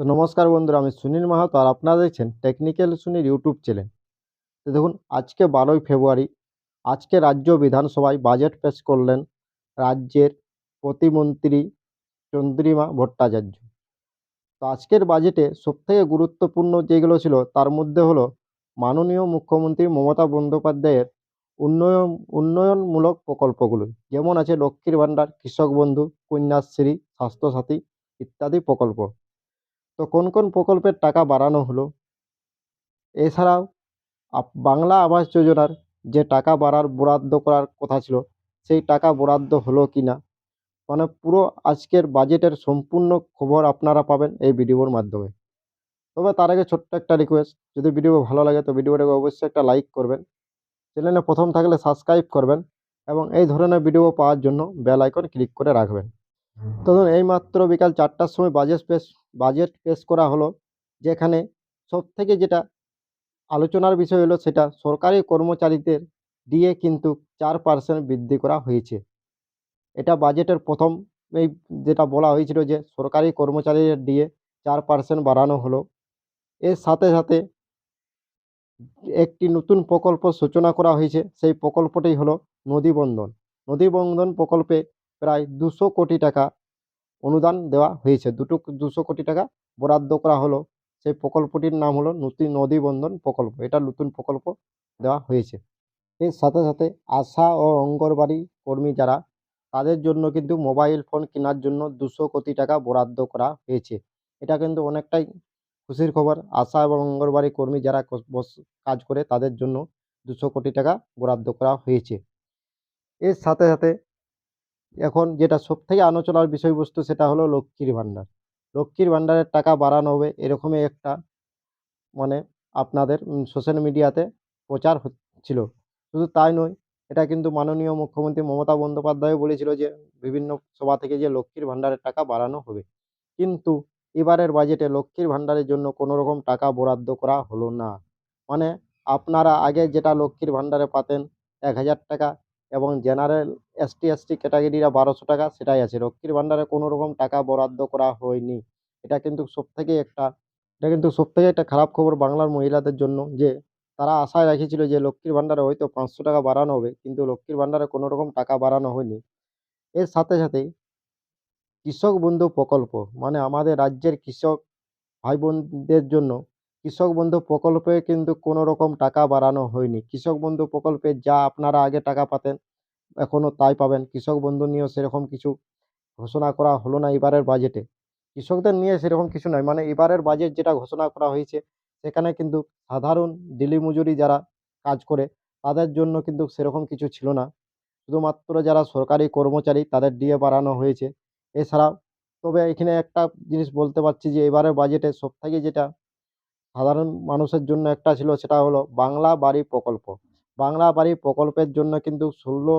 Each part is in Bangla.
তো নমস্কার বন্ধুরা, আমি সুনীল মাহাতো আর আপনারা দেখছেন টেকনিক্যাল সুনীল ইউটিউব চ্যানেল। তো দেখুন, আজকে বারোই ফেব্রুয়ারি, আজকে রাজ্য বিধানসভায় বাজেট পেশ করলেন রাজ্যের প্রতিমন্ত্রী চন্দ্রিমা ভট্টাচার্য। তো আজকের বাজেটে সবথেকে গুরুত্বপূর্ণ যেগুলো ছিল, তার মধ্যে হলো মাননীয় মুখ্যমন্ত্রী মমতা বন্দ্যোপাধ্যায়ের উন্নয়ন, উন্নয়নমূলক প্রকল্পগুলো। যেমন আছে লক্ষ্মীর ভাণ্ডার, কৃষক বন্ধু, কন্যাশ্রী, স্বাস্থ্যসাথী ইত্যাদি প্রকল্প। তো কোন কোন প্রকল্পের টাকা বাড়ানো হলো? এছাড়াও বাংলা আবাস যোজনার যে টাকা বাড়ার বরাদ্দ করার কথা ছিল সেই টাকা বরাদ্দ হলো কি না? মানে পুরো আজকের বাজেটের সম্পূর্ণ খবর আপনারা পাবেন এই ভিডিওর মাধ্যমে। তবে তার আগে ছোট্ট একটা রিকোয়েস্ট যদি ভিডিও ভালো লাগে তো ভিডিওটাকে অবশ্যই একটা লাইক করবেন চ্যানেলে প্রথম থাকলে সাবস্ক্রাইব করবেন এবং এই ধরনের ভিডিও পাওয়ার জন্য বেল আইকন ক্লিক করে রাখবেন। তখন ধরুন এইমাত্র বিকাল চারটার সময় বাজেট পেশ বাজেট পেশ করা হলো, যেখানে সব থেকে যেটা আলোচনার বিষয় হলো সেটা সরকারি কর্মচারীদের দিয়ে কিন্তু চার পার্সেন্ট বৃদ্ধি করা হয়েছে। এটা বাজেটের প্রথম এই যেটা বলা হয়েছিল যে সরকারি কর্মচারীদের দিয়ে চার পার্সেন্ট বাড়ানো হলো। এর সাথে সাথে একটি নতুন প্রকল্প সূচনা করা হয়েছে, সেই প্রকল্পটি হলো নদীবন্ধন নদীবন্ধন প্রকল্পে প্রায় দুশো কোটি টাকা অনুদান দেওয়া হয়েছে। দুটো, দুশো কোটি টাকা বরাদ্দ করা হলো। সেই প্রকল্পটির নাম হলো নতুন নদীবন্ধন প্রকল্প। এটা নতুন প্রকল্প দেওয়া হয়েছে। এর সাথে সাথে আশা ও অঙ্গনবাড়ি কর্মী যারা, তাদের জন্য কিন্তু মোবাইল ফোন কেনার জন্য দুশো কোটি টাকা বরাদ্দ করা হয়েছে। এটা কিন্তু অনেকটাই খুশির খবর। আশা এবং অঙ্গনবাড়ি কর্মী যারা কাজ করে, তাদের জন্য দুশো কোটি টাকা বরাদ্দ করা হয়েছে। এর সাথে সাথে এখন যেটা সবথেকে আলোচনার বিষয়বস্তু সেটা হলো লক্ষ্মীর ভাণ্ডার। লক্ষ্মীর ভাণ্ডারের টাকা বাড়ানো হবে এরকমই একটা মানে আপনাদের সোশ্যাল মিডিয়াতে প্রচার হচ্ছিল। শুধু তাই নয়, এটা কিন্তু মাননীয় মুখ্যমন্ত্রী মমতা বন্দ্যোপাধ্যায় বলেছিল যে বিভিন্ন সভা থেকে যে লক্ষ্মীর ভাণ্ডারের টাকা বাড়ানো হবে। কিন্তু এবারের বাজেটে লক্ষ্মীর ভাণ্ডারের জন্য কোনো রকম টাকা বরাদ্দ করা হলো না। মানে আপনারা আগে যেটা লক্ষ্মীর ভাণ্ডারে পাতেন এক হাজার টাকা এবং জেনারেল এসটি এসটি ক্যাটাগরিরা বারোশো টাকা, সেটাই আছে। লক্ষ্মীর ভাণ্ডারে কোনো রকম টাকা বরাদ্দ করা হয়নি। এটা কিন্তু সবথেকে একটা, এটা কিন্তু সবথেকে একটা খারাপ খবর বাংলার মহিলাদের জন্য যে, তারা আশায় রেখেছিল যে লক্ষ্মীর ভাণ্ডারে হয়তো পাঁচশো টাকা বাড়ানো হবে, কিন্তু লক্ষ্মীর ভাণ্ডারে কোনো রকম টাকা বাড়ানো হয়নি। এর সাথে সাথেই কৃষক বন্ধু প্রকল্প মানে আমাদের রাজ্যের কৃষক ভাই বোনদের জন্য কৃষক বন্ধু প্রকল্পে কিন্তু কোনো রকম টাকা বাড়ানো হয়নি। কৃষক বন্ধু প্রকল্পে যা আপনারা আগে টাকা পাতেন এখনও তাই পাবেন। কৃষক বন্ধু নিয়েও সেরকম কিছু ঘোষণা করা হলো না এবারের বাজেটে কৃষকদের নিয়ে সেরকম কিছু নয় মানে এবারের বাজেট যেটা ঘোষণা করা হয়েছে, সেখানে কিন্তু সাধারণ দিলি মজুরি যারা কাজ করে, তাদের জন্য কিন্তু সেরকম কিছু ছিল না। শুধুমাত্র যারা সরকারি কর্মচারী, তাদের দিয়ে বাড়ানো হয়েছে। এছাড়াও, তবে এখানে একটা জিনিস বলতে পারছি যে, এবারের বাজেটে সবথেকে যেটা সাধারণ মানুষের জন্য একটা ছিল, সেটা হলো বাংলা বাড়ি প্রকল্প। বাংলা বাড়ি প্রকল্পের জন্য কিন্তু ষোলো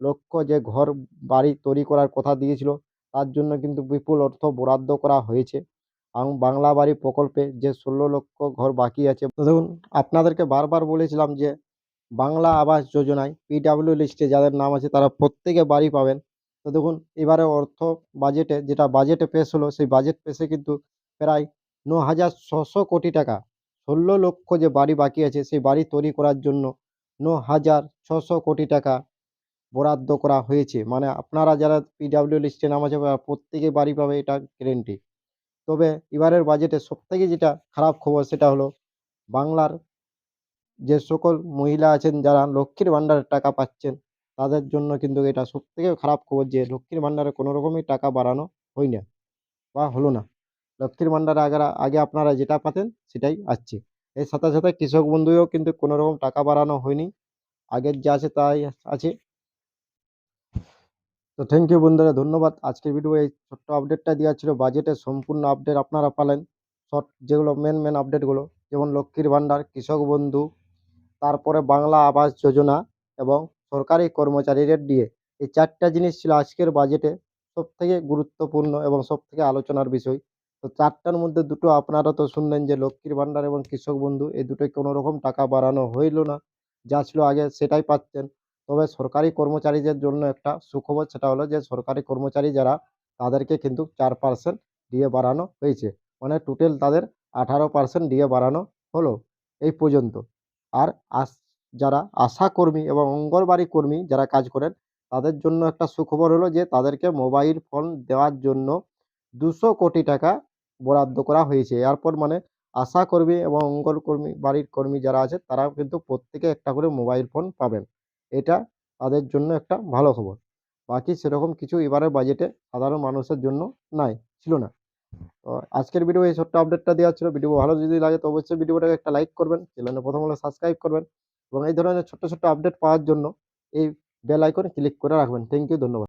লক্ষ যে ঘর বাড়ি তৈরি করার কথা দিয়েছিল, তার জন্য কিন্তু বিপুল অর্থ বরাদ্দ করা হয়েছে। এবং বাংলা বাড়ি প্রকল্পে যে ষোলো লক্ষ ঘর বাকি আছে দেখুন, আপনাদেরকে বারবার বলেছিলাম যে বাংলা আবাস যোজনায় পিডাব্লিউ লিস্টে যাদের নাম আছে, তারা প্রত্যেকে বাড়ি পাবেন। তো দেখুন, এবারে অর্থ বাজেটে যেটা বাজেটে পেশ হলো, সেই বাজেট পেশে কিন্তু প্রায় ন হাজার ছশো কোটি টাকা। ষোলো লক্ষ যে বাড়ি বাকি আছে, সেই বাড়ি তৈরি করার জন্য ন হাজার ছশো কোটি টাকা বরাদ্দ করা হয়েছে। মানে আপনারা যারা পিডাব্লিউ লিস্টে নাম আছে প্রত্যেকে বাড়ি পাবে এটা গ্যারেন্টি তবে এবারের বাজেটে সবথেকে যেটা খারাপ খবর, সেটা হলো বাংলার যে সকল মহিলা আছেন, যারা লক্ষ্মীর ভাণ্ডারের টাকা পাচ্ছেন, তাদের জন্য কিন্তু এটা সবথেকে খারাপ খবর যে লক্ষ্মীর ভাণ্ডারে কোনো রকমই টাকা বাড়ানো হয় না বা হলো না। লক্ষ্মীর ভাণ্ডারে আগে আগে আপনারা যেটা পাতেন সেটাই আসছে। এর সাথে সাথে কৃষক বন্ধুও কিন্তু কোনো রকম টাকা বাড়ানো হয়নি। আগের যা আছে তাই আছে। তো থ্যাংক ইউ বন্ধুরা, ধন্যবাদ। আজকের ভিডিও এই ছোট্ট আপডেটটা দেওয়া ছিল। বাজেটের সম্পূর্ণ আপডেট আপনারা পালেন। শর্ট যেগুলো মেন মেন আপডেটগুলো যেমন লক্ষ্মীর ভাণ্ডার কৃষক বন্ধু, তারপরে বাংলা আবাস যোজনা এবং সরকারি কর্মচারীদের দিয়ে এই চারটা জিনিস ছিল আজকের বাজেটে সব থেকে গুরুত্বপূর্ণ এবং সব থেকে আলোচনার বিষয়। তো চারটার মধ্যে দুটো আপনারা তো শুনলেন যে লক্ষ্মীর ভাণ্ডার এবং কৃষক বন্ধু, এই দুটোই কোনো রকম টাকা বাড়ানো হইল না। যা ছিল আগে সেটাই পাচ্ছেন। তবে সরকারি কর্মচারীদের জন্য একটা সুখবর সেটা হলো যে, সরকারি কর্মচারী যারা, তাদেরকে কিন্তু চার পার্সেন্ট দিয়ে বাড়ানো হয়েছে। মানে টোটাল তাদের আঠারো পার্সেন্ট দিয়ে বাড়ানো হলো এই পর্যন্ত। আর আস, যারা আশা কর্মী এবং অঙ্গনবাড়ি কর্মী যারা কাজ করেন, তাদের জন্য একটা সুখবর হলো যে, তাদেরকে মোবাইল ফোন দেওয়ার জন্য দুশো কোটি টাকা বরাদ্দ করা হয়েছে। এরপর মানে আশা কর্মী এবং অঙ্গনকর্মী বাড়ির কর্মী যারা আছে, তারাও কিন্তু প্রত্যেকে একটা করে মোবাইল ফোন পাবেন। এটা তাদের জন্য একটা ভালো খবর। বাকি সেরকম কিছু এবারের বাজেটে সাধারণ মানুষের জন্য নাই, ছিল না। তো আজকের ভিডিও এই ছোট্ট আপডেটটা দেওয়া ছিল। ভিডিও ভালো যদি লাগে তো অবশ্যই ভিডিওটাকে একটা লাইক করবেন চ্যানেলে প্রথম হলে সাবস্ক্রাইব করবেন এবং এই ধরনের ছোট্ট ছোট্ট আপডেট পাওয়ার জন্য এই বেল আইকনে ক্লিক করে রাখবেন। থ্যাংক ইউ ধন্যবাদ।